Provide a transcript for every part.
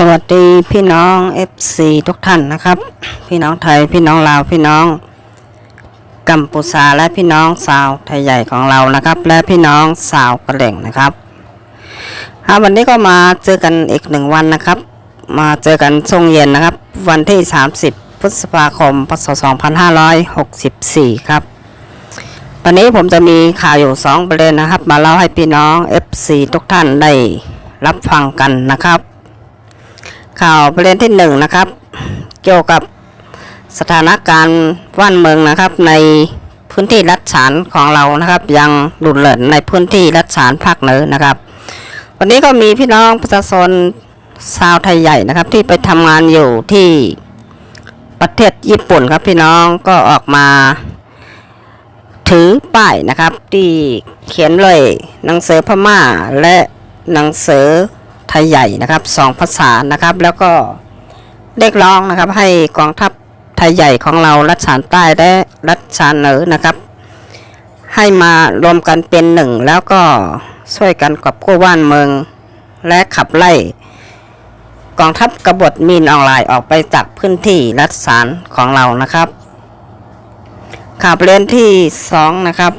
สวัสดีพี่น้อง FC ทุกท่านนะครับ พี่น้องไทยพี่น้องลาวพี่น้อง กัมพูชาและพี่น้องสาวไทยใหญ่ของเรานะครับ และพี่น้องสาวกระเหล่งนะครับวันนี้ก็มาเจอกันอีกหนึ่งวันนะครับ มาเจอกันช่วงเย็นนะครับ วันที่ 30 พฤษภาคมพศ2564 ครับ วันนี้ผมจะมีข่าวอยู่ 2 ประเด็นนะครับ มาเล่าให้พี่น้อง FC ทุกท่านได้รับฟังกันนะครับ ข่าวประเด็นที่หนึ่งนะครับ เกี่ยวกับสถานการณ์ว่านเมืองนะครับ ในพื้นที่รัฐฉานของเรานะครับ ยังรุนแรงในพื้นที่รัฐฉานภาคเหนือนะครับ วันนี้ก็มีพี่น้องประชาชนชาวไทยใหญ่นะครับ ที่ไปทำงานอยู่ที่ประเทศญี่ปุ่นครับพี่น้องก็ออกมา ถือป้ายนะครับ ที่เขียนเลยหนังสือพม่าและหนังสือ ไทยใหญ่นะครับสองภาษานะครับ แล้วก็เรียกร้องนะครับ ให้กองทัพไทยใหญ่ของเรารัชฉานใต้และรัชฉานเหนือนะครับ ให้มารวมกันเป็นหนึ่ง แล้วก็ช่วยกันกอบกู้บ้านเมือง และขับไล่กองทัพกบฏมีนออนไลน์ออกไปจากพื้นที่รัฐฉานของเรานะครับข่าวประเด็นที่สองนะครับ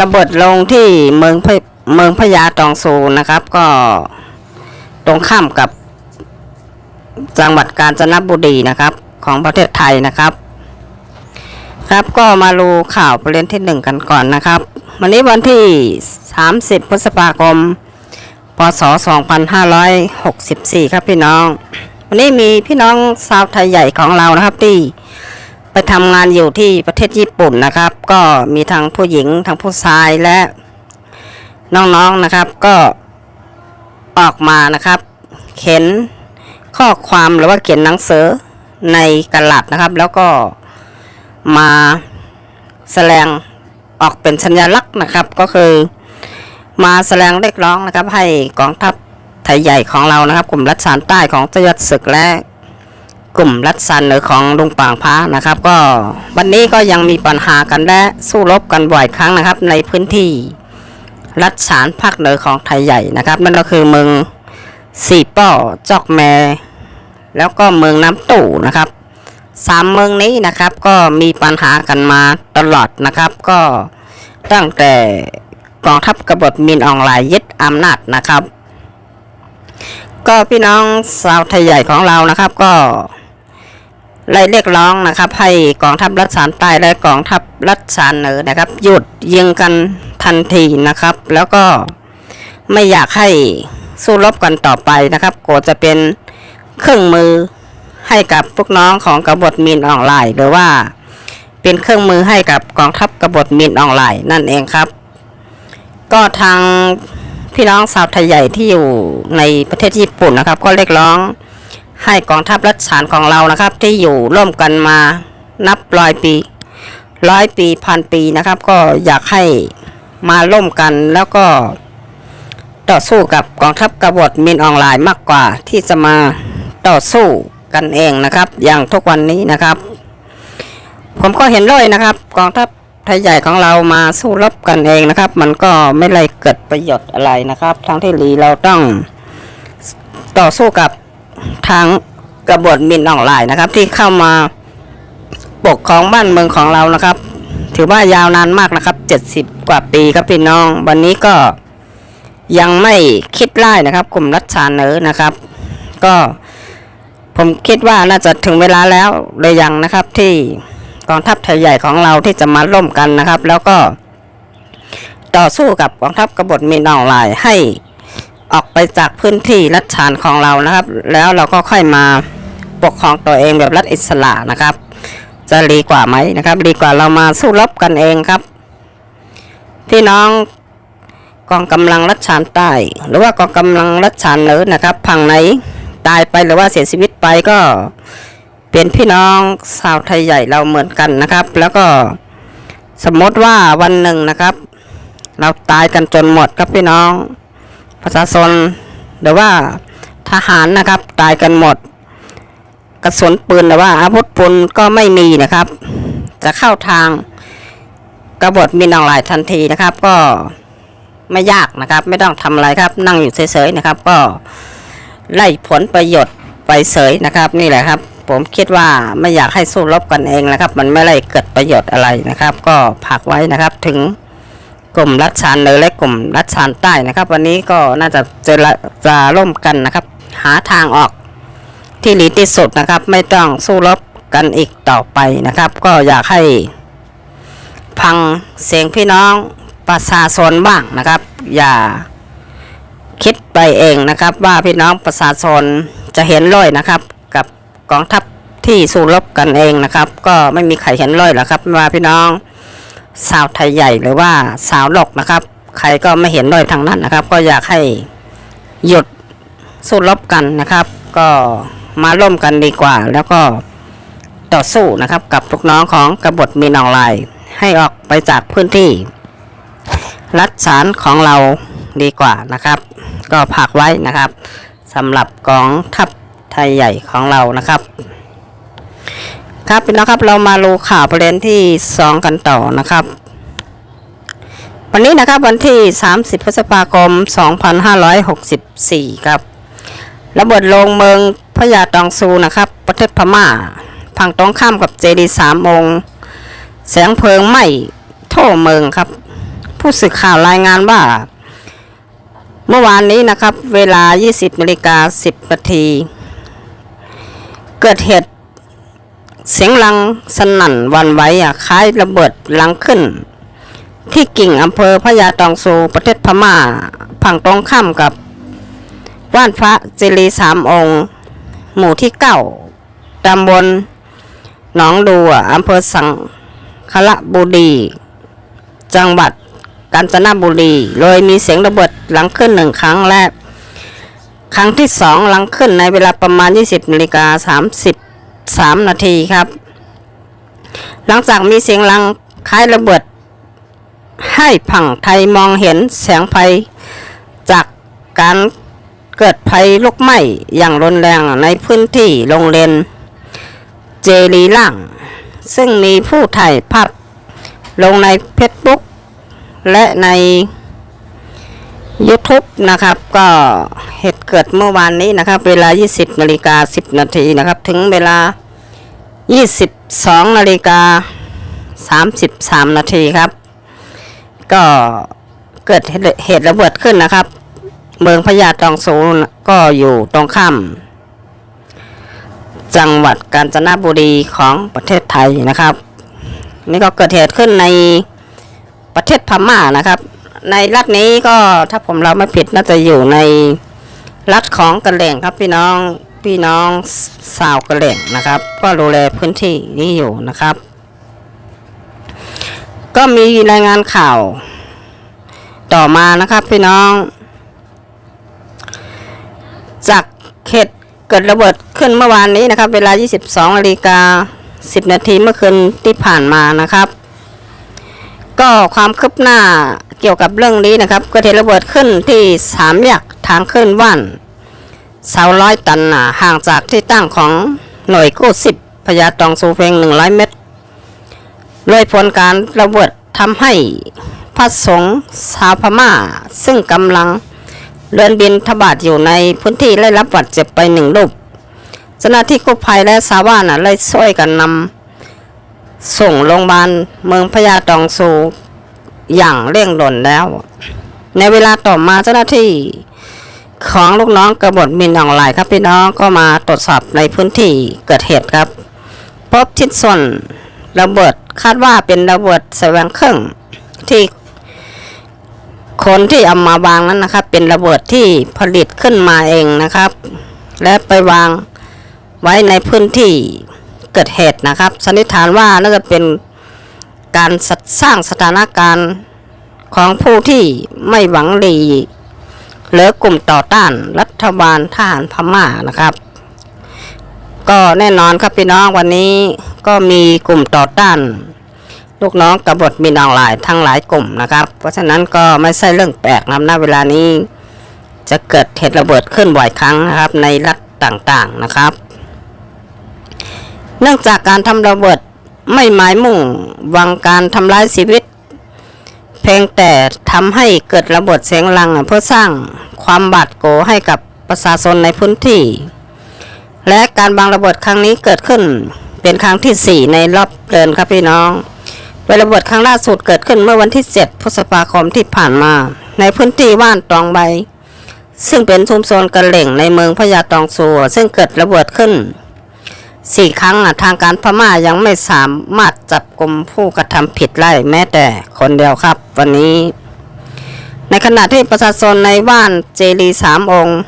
ระเบิดลงที่เมืองพ เมืองพญาตองซูนะครับ ก็ตรงข้ามกับจังหวัดกาญจนบุรีนะครับ ของประเทศไทยนะครับ ครับก็มาดูข่าวประเด็นที่หนึ่งกันก่อนนะครับ วันนี้วันที่ 30 พฤษภาคม พศ 2564 ครับพี่น้อง วันนี้มีพี่น้องชาวไทยใหญ่ของเรานะครับที่ไปทำงานอยู่ที่ประเทศญี่ปุ่นนะครับ ก็มีทั้งผู้หญิงทั้งผู้ชายและ น้องๆนะครับก็ออกมานะครับ เขียนข้อความหรือว่าเขียนหนังสือในกระดาษนะครับ แล้วก็มาแสดงออกเป็นสัญลักษณ์นะครับ ก็คือมาแสดงเรียกร้องนะครับ ให้กองทัพไทยใหญ่ของเรานะครับ กลุ่มรัฐสานใต้ของเจยศศึกและกลุ่มรัฐสันหรือของลุงปางพระนะครับ ก็วันนี้ก็ยังมีปัญหากันและสู้รบกันบ่อยครั้งนะครับ ในพื้นที่ รัฐฉานภาคเหนือของไทยใหญ่นะครับ นั่นก็คือเมืองสีป้อจอกแม แล้วก็เมืองน้ำตู่นะครับสามเมืองนี้นะครับก็มีปัญหากันมาตลอดนะครับ ก็ตั้งแต่กองทัพกบฏมินออนไลน์ยึดอำนาจนะครับ ก็พี่น้องชาวไทยใหญ่ของเรานะครับก็ไล่เรียกร้องนะครับ ให้กองทัพรัฐสานใต้และกองทัพรัฐสานเหนือนะครับ หยุดยิงกัน ทันทีนะครับ แล้วก็ไม่อยากให้สู้รบกันต่อไปนะครับกลัวจะเป็นเครื่องมือให้กับพวกน้องของกบฏมินออนไลน์หรือว่า เป็นเครื่องมือให้กับกองทัพกบฏมินออนไลน์นั่นเองครับ ก็ทางพี่น้องชาวไทยใหญ่ที่อยู่ในประเทศญี่ปุ่นนะครับ ก็เรียกร้องให้กองทัพรัฐฉานของเรานะครับ ที่อยู่ร่วมกันมานับร้อยปีร้อยปีพันปีนะครับ ก็อยากให้ มาร่มกันแล้วก็ต่อสู้กับกองทัพกบฏมินออนไลน์มากกว่าที่จะมาต่อสู้กันเองนะครับ อย่างทุกวันนี้นะครับ ผมก็เห็นด้วยนะครับ กองทัพไทยใหญ่ของเรามาสู้รบกันเองนะครับ มันก็ไม่เลยเกิดประโยชน์อะไรนะครับ ทั้งที่ลีเราต้องต่อสู้กับทางกบฏมินออนไลน์นะครับ ที่เข้ามาปกครองบ้านเมืองของเรานะครับ ถือว่ายาวนานมากนะครับ 70 กว่าปีครับพี่น้อง วันนี้ก็ยังไม่คิดไล่นะครับ กลุ่มรัฐชาเนอนะครับ ก็ผมคิดว่าน่าจะถึงเวลาแล้วเลยยังนะครับที่กองทัพไทยใหญ่ของเราที่จะมาร่วมกันนะครับ แล้วก็ต่อสู้กับกองทัพกบฏมีนออนไลน์ให้ออกไปจากพื้นที่รัฐฉานของเรานะครับ แล้วเราก็ค่อยมาปกครองตัวเองแบบรัฐอิสระนะครับ จะดีกว่าไหมนะครับ ดีกว่าเรามาสู้รบกันเองครับพี่น้องกองกำลังรัฐฉานใต้หรือว่ากองกำลังรัฐฉานเหนือนะครับพังไหนตายไปหรือว่าเสียชีวิตไปก็เป็นพี่น้องชาวไทยใหญ่เราเหมือนกันนะครับ แล้วก็สมมติว่าวันหนึ่งนะครับ เราตายกันจนหมดครับพี่น้อง ประชาชนหรือว่าทหารนะครับ ตายกันหมด กระสุนปืนหรือว่าอาวุธปืนก็ไม่มีนะครับ จะเข้าทางกบฏมินออนไลน์ทันทีนะครับ ก็ไม่ยากนะครับ ไม่ต้องทำอะไรครับ นั่งอยู่เฉยๆนะครับ ก็ไล่ผลประโยชน์ไปเสยนะครับ นี่แหละครับ ผมคิดว่าไม่อยากให้สู้รบกันเองนะครับ มันไม่ได้เกิดประโยชน์อะไรนะครับ ก็ผักไว้นะครับถึงกลุ่มรัฐชานเหนือและกลุ่มรัฐชานใต้นะครับ วันนี้ก็น่าจะเจรจาร่วมกันนะครับ หาทางออก ที่ดีที่สุดนะครับ ไม่ต้องสู้รบกันอีกต่อไปนะครับ ก็อยากให้ฟังเสียงพี่น้องประชาชนบ้างนะครับ อย่าคิดไปเองนะครับ ว่าพี่น้องประชาชนจะเห็นร้อยนะครับ กับกองทัพที่สู้รบกันเองนะครับ ก็ไม่มีใครเห็นร้อยหรอกครับไม่ว่าพี่น้องสาวไทยใหญ่หรือว่าสาวหลกนะครับ ใครก็ไม่เห็นร้อยทางนั้นนะครับ ก็อยากให้หยุดสู้รบกันนะครับ ก็ มาร่วมกันดีกว่า แล้วก็ต่อสู้นะครับกับลูกน้องของกบฏมีนองลาย ให้ออกไปจากพื้นที่ รัฐสารของเราดีกว่านะครับ ก็ผากไว้นะครับสำหรับกองทัพไทยใหญ่ของเรานะครับครับพี่น้องครับเรามาดูข่าวประเด็นที่สองกันต่อนะครับ วันนี้นะครับวันที่ 30 พฤษภาคม 2564 ครับระเบิดลงเมือง พญาตองซูนะครับ ประเทศพม่าพังตรงข้ามกับเจดีสามองค์แสงเพลิงไหม้ท่วเมืองครับ ผู้สื่อข่าวรายงานว่า เมื่อวานนี้นะครับ เวลา 20นาฬิกา10นาทีเกิดเหตุเสียงลังสนั่นวันไหวอะคล้ายระเบิดลังขึ้น ที่กิ่งอำเภอพญาตองซูประเทศพม่าผังตรงข้ามกับว่านพระเจรีสามองค์ หมู่ที่เก้าตำบลหนองดูอะอำเภอสังคละบุรี จังหวัดกาญจนบุรี โดยมีเสียงระเบิดหลังขึ้นหนึ่งครั้งและครั้งที่สองหลังขึ้นในเวลาประมาณ 20นาฬิกา33 นาทีครับ หลังจากมีเสียงลังคล้ายระเบิด ให้ผังไทยมองเห็นแสงไฟจากการ เกิดภัยลุกไหม้อย่างรุนแรงในพื้นที่โรงเรียนเจรีล่าง ซึ่งมีผู้ถ่ายภาพลงในเฟซบุ๊กและใน YouTube นะครับ ก็เหตุเกิดเมื่อวานนี้นะครับ เวลา 20นาฬิกา10 นาทีนะครับ ถึงเวลา 22นาฬิกา33 นาทีครับ ก็เกิดเหตุระเบิดขึ้นนะครับ เมืองพญาตองสูก็อยู่ตรงข้ามจังหวัดกาญจนบุรีของประเทศไทยนะครับ นี่ก็เกิดเหตุขึ้นในประเทศพม่านะครับ ในรัฐนี้ก็ถ้าผมเราไม่ผิดน่าจะอยู่ในรัฐของกะเหล่งครับพี่น้องพี่น้องสาวกะเหล่งนะครับ ก็ดูแลพื้นที่นี้อยู่นะครับ ก็มีรายงานข่าว ต่อมานะครับพี่น้อง จากเหตุเกิดระเบิดขึ้นเมื่อวานนี้นะครับ เวลา 22นาฬิกา10 นาทีเมื่อคืนที่ผ่านมานะครับ ก็ความคืบหน้าเกี่ยวกับเรื่องนี้นะครับเกิดเหตุระเบิดขึ้นที่สามแยกทางขึ้นว่านเสาร้อยตันห่างจากที่ตั้งของหน่วยกู้สิบพญาตองสูเฟง100 เมตรเลยผลการระเบิดทำให้พระสงฆ์ชาวพม่า ซึ่งกำลัง เดินบินทบาทอยู่ในพื้นที่ได้รับบาดเจ็บไปหนึ่งรูปเจ้าหน้าที่กู้ภัยและชาวบ้านน่ะเลยช่วยกันนำส่งโรงพยาบาลเมืองพญาตองซูอย่างเร่งด่วนแล้ว ในเวลาต่อมาเจ้าหน้าที่ของลูกน้องกระบฏมินออนไลน์ครับพี่น้องก็มาตรวจสอบในพื้นที่เกิดเหตุครับ พบชิ้นส่วนระเบิดคาดว่าเป็นระเบิดแสวงเครื่องที่ คนที่เอามาวางนั้นนะครับ เป็นระเบิดที่ผลิตขึ้นมาเองนะครับ และไปวางไว้ในพื้นที่เกิดเหตุนะครับ สันนิษฐานว่าน่าจะเป็นการสร้างสถานการณ์ของผู้ที่ไม่หวังดีหรือกลุ่มต่อต้านรัฐบาลทหารพม่านะครับ ก็แน่นอนครับพี่น้องวันนี้ก็มีกลุ่มต่อต้าน ลูกน้องกบฏมีนออนไลน์ทั้งหลายกลุ่มนะครับ เพราะฉะนั้นก็ไม่ใช่เรื่องแปลกนะณเวลานี้ จะเกิดเหตุระเบิดขึ้นบ่อยครั้งนะครับในรัฐต่างๆนะครับ เนื่องจากการทำระเบิดไม่หมายมุ่งวังการทำลายชีวิต เพียงแต่ทำให้เกิดระเบิดเสียงลังเพื่อสร้างความบาดโกให้กับประชาชนในพื้นที่ และการบังระเบิดครั้งนี้เกิดขึ้นเป็นครั้งที่ 4 ในรอบเดือนครับพี่น้อง เป็นระเบิดครั้งล่าสุดเกิดขึ้นเมื่อวันที่ 7 พฤษภาคมที่ผ่านมา ในพื้นที่ว่านตองใบ ซึ่งเป็นชุมชนกระเหล่งในเมืองพญาตองซัวซึ่งเกิดระเบิดขึ้นสี่ครั้งทางการพม่ายังไม่สามารถจับกลุ่มผู้กระทำผิดได้แม้แต่คนเดียวครับ วันนี้ ในขณะที่ประชาชนในว่านเจรีสามองค์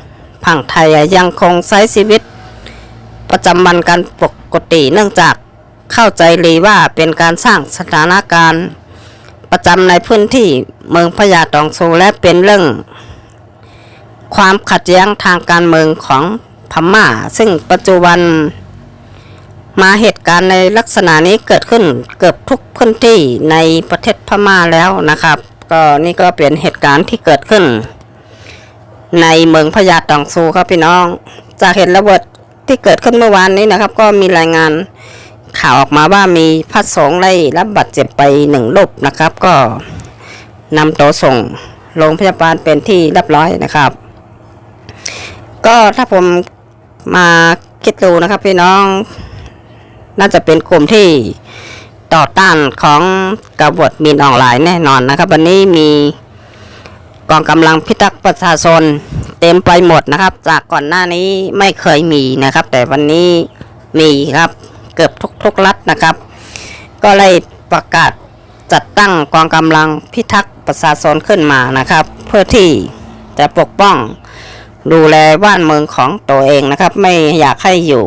ผังไทยยังคงใช้ชีวิต ประจำวันกันปกติเนื่องจาก เข้าใจเลีว่าเป็นการสร้างสถานการณ์ประจำในพื้นที่เมืองพญาตองซูและเป็นเรื่อง ความขัดแย้งทางการเมืองของพม่า ซึ่งปัจจุบันมาเหตุการณ์ในลักษณะนี้เกิดขึ้นเกือบทุกพื้นที่ในประเทศพม่าแล้วนะครับ ก็นี่ก็เป็นเหตุการณ์ที่เกิดขึ้น ในเมืองพญาตองซูครับพี่น้อง จากเหตุระเบิดที่เกิดขึ้นเมื่อวานนี้นะครับ ก็มีรายงาน ข่าวออกมาว่ามีพระสงฆ์ได้รับบาดเจ็บไปหนึ่งรูปนะครับ ก็นำตัวส่งโรงพยาบาลเป็นที่เรียบร้อยนะครับ ก็ถ้าผมมาคิดดูนะครับพี่น้อง น่าจะเป็นกลุ่มที่ต่อต้านของกบฏมินออนไลน์แน่นอนนะครับ วันนี้มีกองกำลังพิทักษ์ประชาชนเต็มไปหมดนะครับ จากก่อนหน้านี้ไม่เคยมีนะครับ แต่วันนี้มีครับเกือบทุก ๆรัฐนะครับ ก็เลยประกาศจัดตั้งกองกำลังพิทักษ์ประชาชนขึ้นมานะครับ เพื่อที่จะปกป้องดูแลบ้านเมืองของตัวเองนะครับ ไม่อยากให้อยู่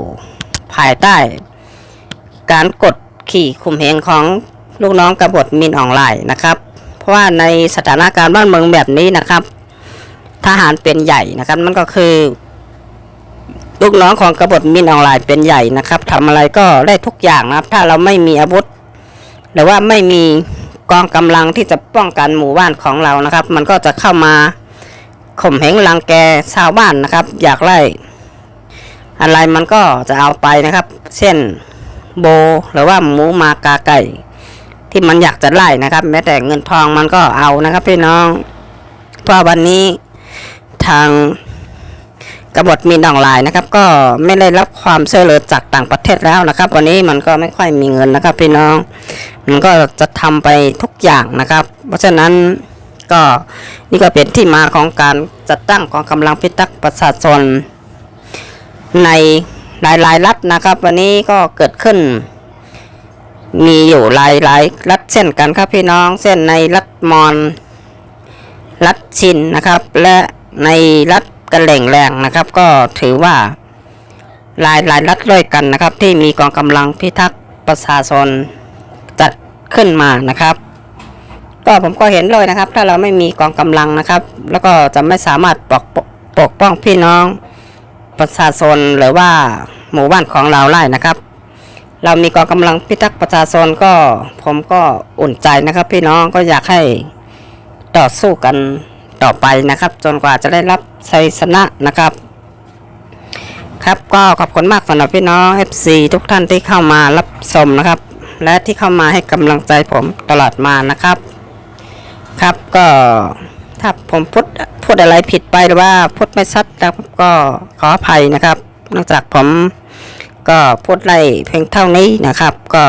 ภายใต้ การกดขี่ข่มเหงของลูกน้องกบฏมินออนไลน์นะครับ เพราะว่าในสถานการณ์บ้านเมืองแบบนี้นะครับ ทหารเป็นใหญ่นะครับ มันก็คือ ลูกน้องของกบฏมินออนไลน์เป็นใหญ่นะครับทำอะไรก็ได้ทุกอย่างนะครับ ถ้าเราไม่มีอาวุธหรือว่าไม่มีกองกำลังที่จะป้องกันหมู่บ้านของเรานะครับ มันก็จะเข้ามาข่มเหงรังแกชาวบ้านนะครับ อยากไล่อะไรมันก็จะเอาไปนะครับ เช่นโบหรือว่าหมูมากาไก่ที่มันอยากจะไล่นะครับ แม้แต่เงินทองมันก็เอานะครับพี่น้องเพราะวันนี้ทาง กบฏมีนออนไลน์นะครับ ก็ไม่ได้รับความช่วยเหลือจากต่างประเทศแล้วนะครับ วันนี้มันก็ไม่ค่อยมีเงินนะครับ พี่น้อง มันก็จะทำไปทุกอย่างนะครับ เพราะฉะนั้นก็นี่ก็เป็นที่มาของการจัดตั้งกองกำลังพิทักษ์ประชาชน ในหลายๆรัฐนะครับ วันนี้ก็เกิดขึ้น มีอยู่หลายหลายๆรัฐเช่นกันครับพี่น้องเช่นในรัฐมอญรัฐชินนะครับ และในรัฐ กระเหล่งแรงนะครับ ก็ถือว่าหลายหลายรัฐด้วยกันนะครับ ที่มีกองกำลังพิทักษ์ประชาชนจัดขึ้นมานะครับ ก็ผมก็เห็นเลยนะครับ ถ้าเราไม่มีกองกำลังนะครับ แล้วก็จะไม่สามารถปกปกป้องพี่น้องประชาชนหรือว่าหมู่บ้านของเราได้นะครับ เรามีกองกำลังพิทักษ์ประชาชนก็ผมก็อุ่นใจนะครับ พี่น้องก็อยากให้ต่อสู้กันต่อไปนะครับ จนกว่าจะได้รับ ชัยชนะนะครับ ครับก็ขอบคุณมากสำหรับพี่น้อง FC ทุกท่านที่เข้ามารับชมนะครับ และที่เข้ามาให้กำลังใจผมตลอดมานะครับ ครับก็ถ้าผมพูดพูดอะไรผิดไปหรือว่าพูดไม่ชัดนะครับก็ขออภัยนะครับนองจากผมก็พูดไล่เพียงเท่านี้นะครับ ก็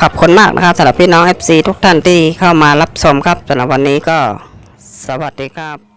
ขอบคุณมากนะครับสำหรับพี่น้อง FC ทุกท่านที่เข้ามารับชมครับสำหรับวันนี้ก็สวัสดีครับ